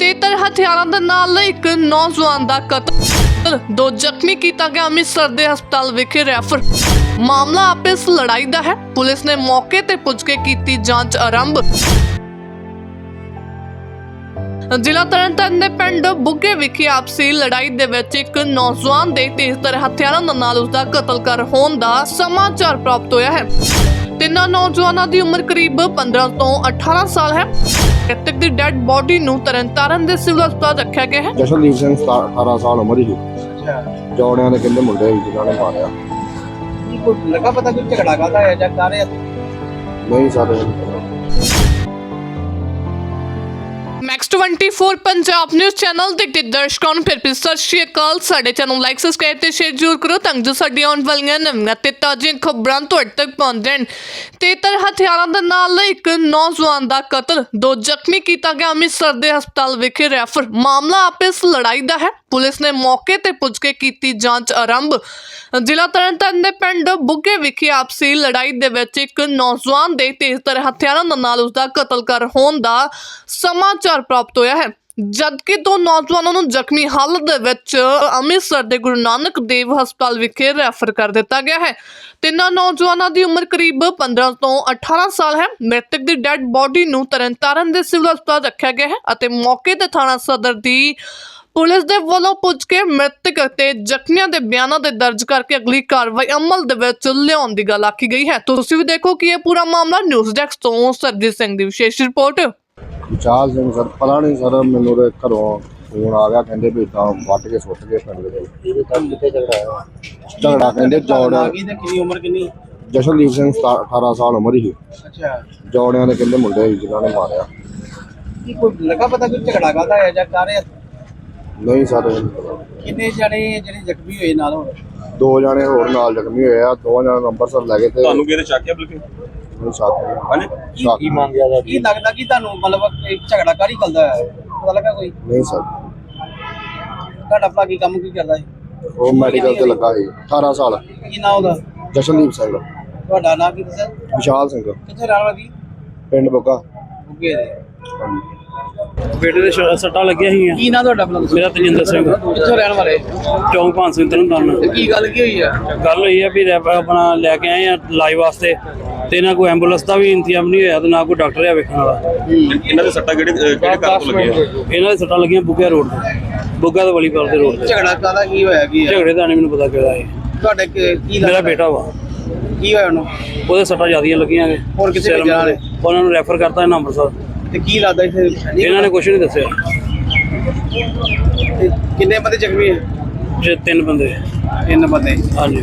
ਤੇਤਰ ਹਥਿਆਰਾਂ ਦੇ ਨਾਲ ਇੱਕ ਨੌਜਵਾਨ ਦਾ ਕਤਲ। ਦੋ ਜ਼ਖਮੀ ਕੀਤਾ ਗਿਆ ਅੰਮ੍ਰਿਤਸਰ ਦੇ ਹਸਪਤਾਲ ਵਿਖੇ ਰੈਫਰ। ਮਾਮਲਾ ਆਪਸ ਲੜਾਈ ਦਾ ਹੈ। ਪੁਲਿਸ ਨੇ ਮੌਕੇ ਤੇ ਪੁੱਜ ਕੇ ਕੀਤੀ ਜਾਂਚ ਆਰੰਭ। ਜ਼ਿਲ੍ਹਾ ਤਰਨਤਾਰਨ ਦੇ ਪਿੰਡ ਬੁੱਗੇ ਵਿਖੇ ਆਪਸੀ ਲੜਾਈ ਦੇ ਵਿੱਚ ਇੱਕ ਨੌਜਵਾਨ ਦੇ ਤੇਜ਼ਧਾਰ ਹਥਿਆਰਾਂ ਦੇ ਨਾਲ ਉਸ ਦਾ ਕਤਲ ਕਰ ਹੋਣ ਦਾ ਸਮਾਚਾਰ ਪ੍ਰਾਪਤ ਹੋਇਆ ਹੈ। ਤਿੰਨਾਂ ਨੌਜਵਾਨਾਂ ਦੀ ਉਮਰ ਕਰੀਬ 15 ਤੋਂ 18 ਸਾਲ ਹੈ। ਮ੍ਰਿਤਕ ਦੀ ਡੈੱਡ ਬੋਡੀ ਨੂੰ ਤਰਨਤਾਰਨ ਦੇ ਸਿਵਲ ਹਸਪਤਾਲ ਰੱਖਿਆ ਗਿਆ ਹੈ। ਜਸ਼ਨਦੀਪ ਸਿੰਘ ਸਤਾ- 18 ਸਾਲ ਉਮਰ ਸੀ। ਅੱਛਾ। ਜੌੜਿਆਂ ਦੇ ਕਹਿੰਦੇ ਮੁੰਡੇ ਸੀ ਜਿਨ੍ਹਾਂ ਨੇ ਮਾਰਿਆ? ਕੀ ਕੋਈ ਲੱਗਾ ਪਤਾ ਕੋਈ ਝਗੜਾ ਕਰਦਾ ਹੈ ਜਾਂ ਕਰ ਰਿਹਾ ਨਹੀਂ ਸਾਡੇ ਮੈਕਸ 24 ਪੰਜਾਬ ਨਿਊਜ਼ ਚੈਨਲ ਦੇ ਦਰਸ਼ਕਾਂ ਨੂੰ ਫਿਰ ਫਿਰ ਸਤਿ ਸ਼੍ਰੀ ਅਕਾਲ। ਸਾਡੇ ਚੈਨਲ ਨੂੰ ਲਾਈਕ ਸਬਸਕ੍ਰਾਈਬ ਤੇ ਸ਼ੇਅਰ ਜ਼ਰੂਰ ਕਰੋ ਤਾਂ ਜੋ ਸਾਡੀਆਂ ਆਉਣ ਵਾਲੀਆਂ ਨਵੀਆਂ ਤੇ ਤਾਜ਼ੀਆਂ ਖਬਰਾਂ ਤੁਹਾਡੇ ਤੱਕ ਪਹੁੰਚਣ ਤੇਤਰ ਹਥਿਆਰਾਂ ਦੇ ਨਾਲ ਇੱਕ ਨੌਜਵਾਨ ਦਾ ਕਤਲ, ਦੋ ਜ਼ਖਮੀ ਕੀਤਾ ਗਿਆ। ਅੰਮ੍ਰਿਤਸਰ ਦੇ ਹਸਪਤਾਲ ਵਿਖੇ ਰੈਫਰ। ਮਾਮਲਾ ਆਪਸ ਲੜਾਈ ਦਾ ਹੈ। ਪੁਲਿਸ ਨੇ ਮੌਕੇ ਤੇ ਪੁੱਜ ਕੇ ਕੀਤੀ ਜਾਂਚ ਆਰੰਭ। ਜ਼ਿਲ੍ਹਾ ਤਰਨਤਾਰਨ ਦੇ ਪਿੰਡ ਬੁੱਗੇ ਵਿਖੇ ਆਪਸੀ ਲੜਾਈ ਦੇ ਵਿੱਚ ਇੱਕ ਨੌਜਵਾਨ ਦੇ ਤੇਜ਼ਧਾਰ ਹਥਿਆਰਾਂ ਦੇ ਨਾਲ ਉਸ ਦਾ ਕਤਲ ਕਰ ਹੋਣ ਦਾ ਸਮਾਚਾਰ ਪ੍ਰਾਪਤ ਹੋਇਆ ਹੈ। ਜਦਕਿ ਦੋ ਨੌਜਵਾਨਾਂ ਨੂੰ ਜ਼ਖਮੀ ਹਾਲਤ ਦੇ ਵਿੱਚ ਅੰਮ੍ਰਿਤਸਰ ਦੇ ਗੁਰੂ ਨਾਨਕ ਦੇਵ ਹਸਪਤਾਲ ਵਿਖੇ ਰੈਫਰ ਕਰ ਦਿੱਤਾ ਗਿਆ ਹੈ। ਤਿੰਨਾਂ ਨੌਜਵਾਨਾਂ ਦੀ ਉਮਰ ਕਰੀਬ 15 ਤੋਂ 18 ਸਾਲ ਹੈ। ਮ੍ਰਿਤਕ ਦੀ ਡੈੱਡ ਬੋਡੀ ਨੂੰ ਤਰਨਤਾਰਨ ਦੇ ਸਿਵਲ ਹਸਪਤਾਲ ਰੱਖਿਆ ਗਿਆ ਹੈ ਅਤੇ ਮੌਕੇ ਤੇ ਥਾਣਾ ਸਦਰ ਦੀ ਪੁਲਿਸ ਦੇ ਵੱਲੋਂ ਪੁੱਜ ਕੇ ਮ੍ਰਿਤਕ ਅਤੇ ਜ਼ਖਮੀਆਂ ਦੇ ਬਿਆਨਾਂ ਦੇ ਦਰਜ ਕਰਕੇ ਅਗਲੀ ਕਾਰਵਾਈ ਅਮਲ ਦੇ ਵਿੱਚ ਲਿਆਉਣ ਦੀ ਗੱਲ ਆਖੀ ਗਈ ਹੈ। ਤੁਸੀਂ ਵੀ ਦੇਖੋ ਕਿ ਇਹ ਪੂਰਾ ਮਾਮਲਾ ਨਿਊਜ਼ ਡੈਸਕ ਤੋਂ ਸਰਜੀਤ ਸਿੰਘ ਦੀ ਵਿਸ਼ੇਸ਼ ਰਿਪੋਰਟ। ਵਿਚਾਲ ਸਿੰਘ ਸਰ ਪਤਾ ਨਹੀਂ ਸਰ ਮੈਨੂੰ ਤੇ ਘਰੋਂ ਫੋਨ ਆ ਗਿਆ ਕਹਿੰਦੇ ਵੀ ਇਦਾਂ ਵੱਟ ਕੇ ਸੁੱਟ ਕੇ ਪਿੰਡ ਦੇ ਵਿੱਚ। ਇਹ ਤਾਂ ਕਿੱਥੇ ਝਗੜਾ ਹੈ ਝਗੜਾ ਕਹਿੰਦੇ ਜੌੜ ਆ ਗਈ ਤੇ ਕਿੰਨੀ ਉਮਰ ਕਿੰਨੀ? ਜਸ਼ਨਦੀਪ ਸਿੰਘ ਸਤਾ- 18 ਸਾਲ ਉਮਰ ਸੀ। ਅੱਛਾ। ਜੌੜਿਆਂ ਦੇ ਕਹਿੰਦੇ ਮੁੰਡੇ ਸੀ ਜਿਨ੍ਹਾਂ ਨੇ ਮਾਰਿਆ। ਕੀ ਕੋਈ ਲੱਗਾ ਪਤਾ ਕੋਈ ਝਗੜਾ ਕਰਦਾ ਹੈ ਜਾਂ ਕਰ ਰਿਹਾ ਨਹੀਂ ਸਾਡੇ ਕਿੰਨੇ ਜਣੇ ਜਿਹੜੇ ਜ਼ਖਮੀ ਹੋਏ ਨਾਲ ਹੋਰ ਦੋ ਜਾਣੇ ਹੋਰ ਨਾਲ ਜ਼ਖਮੀ ਹੋਏ ਆ ਦੋ ਜਣੇ ਅੰਮ੍ਰਿਤਸਰ ਲੈ ਗਏ ਤੇ ਤੁਹਾਨੂੰ ਕਿਹਦੇ ਚੱਕਿਆ ਬਲਕਿ? ਹੁਣ ਸਾਥ ਹਾਂਜੀ ਸਾਥ ਮੰਗਿਆ ਦਾ ਕੀ ਲੱਗਦਾ ਕਿ ਤੁਹਾਨੂੰ ਮਤਲਬ ਇਹ ਝਗੜਾ ਕਰ ਹੀ ਚੱਲਦਾ ਹੈ? ਪਤਾ ਲੱਗਾ ਕੋਈ? ਨਹੀਂ ਸਰ। ਤੁਹਾਡਾ ਭਰਾ ਕੀ ਕੰਮ ਕੀ ਕਰਦਾ ਹੈ ਉਹ ਮੈਡੀਕਲ ਤੇ ਲੱਗਾ ਸੀ। 18 ਸਾਲ। ਕੀ ਨਾਮ ਉਹਦਾ? ਜਸ਼ਨਦੀਪ ਸਿੰਘ। ਤੁਹਾਡਾ ਨਾਮ ਕੀ ਦੱਸਿਆ? ਵਿਸ਼ਾਲ ਸਿੰਘ। ਕਿੱਥੇ ਰਹਿਣ ਵਾਲਾ? ਕੀ ਪਿੰਡ ਬੁੱਗਾ। ਬੁੱਗੇ ਦੇ। ਬੇਟੇ ਦੇ ਸ਼- ਸੱਟਾਂ ਲੱਗੀਆਂ ਸੀਗੀਆਂ। ਕੀ ਨਾਂ ਤੁਹਾਡਾ ਆਪਣਾ ਮੇਰਾ ਤਜਿੰਦਰ ਸਿੰਘ। ਕਿੱਥੋਂ ਰਹਿਣ ਵਾਲੇ? ਚੌਂਕ ਭਾਨ ਸਿੰਘ ਤਰਨਤਾਰਨ। ਕੀ ਗੱਲ ਕੀ ਹੋਈ ਆ? ਗੱਲ ਹੋਈ ਆ ਵੀ ਰੈਪ ਆਪਣਾ ਲੈ ਕੇ ਆਏ ਆ ਲਾਈਵ ਵਾਸਤੇ। ਤੇ ਨਾ ਕੋਈ ਐਂਬੂਲੈਂਸ ਦਾ ਵੀ ਇੰਤਜ਼ਾਮ ਨਹੀਂ ਹੋਇਆ ਤੇ ਨਾ ਕੋਈ ਡਾਕਟਰ ਆ ਵੇਖਣ ਵਾਲਾ। ਇਹਨਾਂ ਦੇ ਸੱਟਾਂ ਕਿਹੜੇ ਕਿਹੜੇ ਘਰ ਤੋਂ ਲੱਗੇ ਇਹਨਾਂ ਦੇ ਸੱਟਾਂ ਲੱਗੀਆਂ ਬੁੱਗਾ ਰੋਡ ਤੇ। ਬੁੱਗਾ ਤੇ ਵਲੀਪਾਲ ਦੇ ਰੋਡ ਤੇ। ਝਗੜਾ ਕਾਦਾ ਕੀ ਹੋਇਆ ਕੀ ਆ ਝਗੜੇ ਦਾ ਨਹੀਂ ਮੈਨੂੰ ਪਤਾ ਕਿਹੜਾ ਹੈ ਤੁਹਾਡੇ ਕੀ ਕੀ ਮੇਰਾ ਲੱਗਦਾ? ਬੇਟਾ ਵਾ। ਕੀ ਹੋਇਆ ਉਹਨੂੰ? ਉਹਦੇ ਸੱਟਾਂ ਜ਼ਿਆਦੀਆਂ ਲੱਗੀਆਂ ਨੇ। ਹੋਰ ਸਿਰ ਭੇਜਿਆ ਨਾਲੇ? ਉਹਨਾਂ ਨੂੰ ਰੈਫਰ ਕਰਤਾ ਇਹਨਾਂ ਅੰਮ੍ਰਿਤਸਰ। ਤੇ ਕੀ ਲੱਗਦਾ ਇੱਥੇ? ਇਹਨਾਂ ਨੇ ਕੁਝ ਨਹੀਂ ਦੱਸਿਆ। ਤੇ ਕਿੰਨੇ ਬੰਦੇ ਜ਼ਖਮੀ ਹੈ ਜੇ ਤਿੰਨ ਬੰਦੇ। ਤਿੰਨ ਬੰਦੇ। ਹਾਂਜੀ।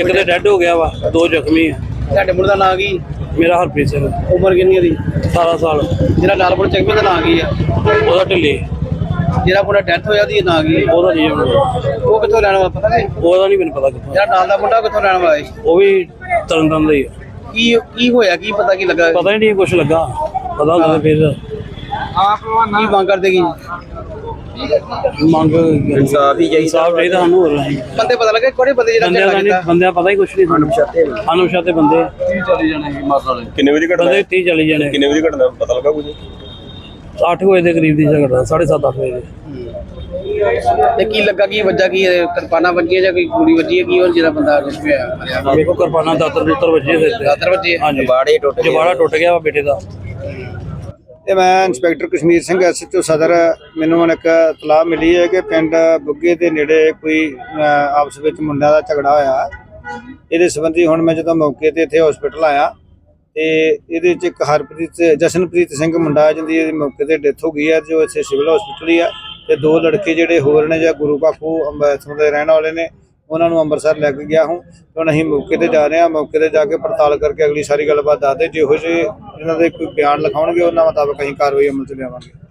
ਇੱਕ ਤੇ ਡੈੱਡ ਹੋ ਗਿਆ ਵਾ ਦੋ ਜ਼ਖਮੀ ਆ। ਤੁਹਾਡੇ ਮੁੰਡੇ ਦਾ ਨਾਂ ਕੀ? ਮੇਰਾ ਹਰਪ੍ਰੀਤ ਸਿੰਘ। ਉਮਰ ਕਿੰਨੀ ਉਹਦੀ? 17 ਸਾਲ। ਜਿਹੜਾ ਲਾਲਪੁਰ ਜ਼ਖਮੀ ਦਾ ਨਾਂ ਕੀ ਆ ਉਹਦਾ ਢਿੱਲੀ। ਜਿਹੜਾ ਮੁੰਡਾ ਡੈਥ ਹੋਇਆ ਉਹਦੀ ਨਾਂ ਕੀ ਆ? ਉਹਦਾ ਨਹੀਂ ਉਹ ਕਿੱਥੋਂ ਰਹਿਣ ਵਾਲਾ ਪਤਾ ਨਹੀਂ ਉਹਦਾ ਨਹੀਂ ਮੈਨੂੰ ਪਤਾ ਕਿੱਥੋਂ। ਜਿਹੜਾ ਨਾਲ ਦਾ ਮੁੰਡਾ ਉਹ ਕਿੱਥੋਂ ਰਹਿਣ ਵਾਲਾ ਹੈ? ਉਹ ਵੀ ਤਰਨਤਾਰਨ ਦਾ ਹੀ ਆ ਕੀ ਕੀ ਹੋਇਆ? ਕੀ ਪਤਾ ਕੀ ਲੱਗਾ? ਪਤਾ ਹੀ ਨਹੀਂ ਕੁਝ ਲੱਗਾ। ਪਤਾ ਹੁੰਦਾ ਤਾਂ ਫਿਰ। ਕੀ ਮੰਗ ਕਰਦੇ ਕੀ? ਮੰਗ ਇਨਸਾਫ ਹੀ ਚਾਹੀਦਾ। ਇਨਸਾਫ ਚਾਹੀਦਾ ਸਾਨੂੰ ਹੋਰ ਨਹੀਂ। ਬੰਦੇ ਪਤਾ ਲੱਗਾ ਕਿਹੜੇ ਬੰਦੇ ਜਿਹੜਾ ਬੰਦਿਆਂ ਝਗੜਾ ਦਾ ਨਹੀਂ ਕੀਤਾ ਬੰਦਿਆਂ ਪਤਾ ਹੀ ਕੁਝ ਨਹੀਂ। ਸਾਨੂੰ ਅਨੁਸ਼ਾਤੇ ਬੰਦੇ। ਚਲੇ ਜਾਣੇ ਮਾਰਨ ਵਾਲੇ। ਕਿੰਨੇ ਵਜੇ ਘਟਨਾ? ਬੰਦੇ ਹੈ? 30 ਚਲੀ ਜਾਣੇ। ਕਿੰਨੇ ਵਜੇ ਘਟਨਾ? ਪਤਾ ਲੱਗਾ ਕੁਝ 8 ਵਜੇ ਦੇ ਕਰੀਬ ਦੀ ਝਗੜਾ 7:30 8 ਵਜੇ। ਦੇ ਤੇ ਕੀ ਲੱਗਾ? ਕੀ ਵੱਜਾ? ਕੀ? ਕਿਰਪਾਨਾਂ ਵੱਜੀਆਂ ਜਾਂ ਕੋਈ ਗੋਲੀ ਵੱਜੀ ਹੈ? ਕੀ ਹੋਰ ਜਿਹੜਾ ਬੰਦਾ ਹੋਇਆ ਮਰਿਆ ਵੇਖੋ ਕਿਰਪਾਨਾਂ ਦਾਤਰ ਦੁੱਤਰ ਵੱਜੇ ਸਿਰ ਤੇ। ਦਾਤਰ ਵੱਜੇ ਹਾਂਜੀ। ਬਾੜੇ ਟੁੱਟ ਜਵਾੜਾ ਟੁੱਟ ਗਿਆ ਵਾ ਬੇਟੇ ਦਾ। ਤੇ ਮੈਂ ਇੰਸਪੈਕਟਰ ਕਸ਼ਮੀਰ ਸਿੰਘ ਐਸਐਚਓ ਸਦਰ, ਮੈਨੂੰ ਹੁਣ ਇੱਕ ਤਲਾਹ ਮਿਲੀ ਹੈ ਕਿ ਪਿੰਡ ਬੁੱਗੇ ਦੇ ਨੇੜੇ ਕੋਈ ਆਪਸ ਵਿੱਚ ਮੁੰਡਿਆਂ ਦਾ ਝਗੜਾ ਹੋਇਆ। ਇਹਦੇ ਸੰਬੰਧੀ ਹੁਣ ਮੈਂ ਜਦੋਂ ਮੌਕੇ ਤੇ ਇੱਥੇ ਹਸਪੀਟਲ ਆਇਆ, ਤੇ ਇਹਦੇ ਵਿੱਚ ਇੱਕ ਹਰਪ੍ਰੀਤ, ਜਸ਼ਨਪ੍ਰੀਤ ਸਿੰਘ ਮੁੰਡਾ ਹੈ, ਜਿਹਦੀ ਇਹਦੀ ਮੌਕੇ ਤੇ ਡੈਥ ਹੋ ਗਈ ਹੈ, ਜੋ ਇੱਥੇ ਸਿਵਲ ਹਸਪੀਟਲ ਹੀ ਆ। ਤੇ ਦੋ ਲੜਕੇ ਜਿਹੜੇ ਹੋਰ ਨੇ, ਜਾਂ ਗੁਰੂ ਬਾਖੂ ਅੰਮ੍ਰਿਤਸਰ ਦੇ ਰਹਿਣ ਵਾਲੇ ਨੇ ਉਹਨਾਂ ਨੂੰ ਅੰਮ੍ਰਿਤਸਰ ਲੈ ਕੇ ਗਿਆ ਹੂੰ। ਹੁਣ ਅਸੀਂ ਮੌਕੇ ਤੇ ਜਾ ਰਹੇ ਹਾਂ। ਮੌਕੇ ਤੇ ਜਾ ਕੇ ਪੜਤਾਲ ਕਰਕੇ ਅਗਲੀ ਸਾਰੀ ਗੱਲਬਾਤ ਦੱਸਦੇ ਜਿਹੋ ਜਿਹੇ ਇਹਨਾਂ ਦੇ ਕੋਈ ਬਿਆਨ ਲਿਖਾਉਣਗੇ, ਉਹਨਾਂ ਮੁਤਾਬਕ ਅਸੀਂ ਕਾਰਵਾਈ ਅਮਲ ਚ ਲਿਆਵਾਂਗੇ।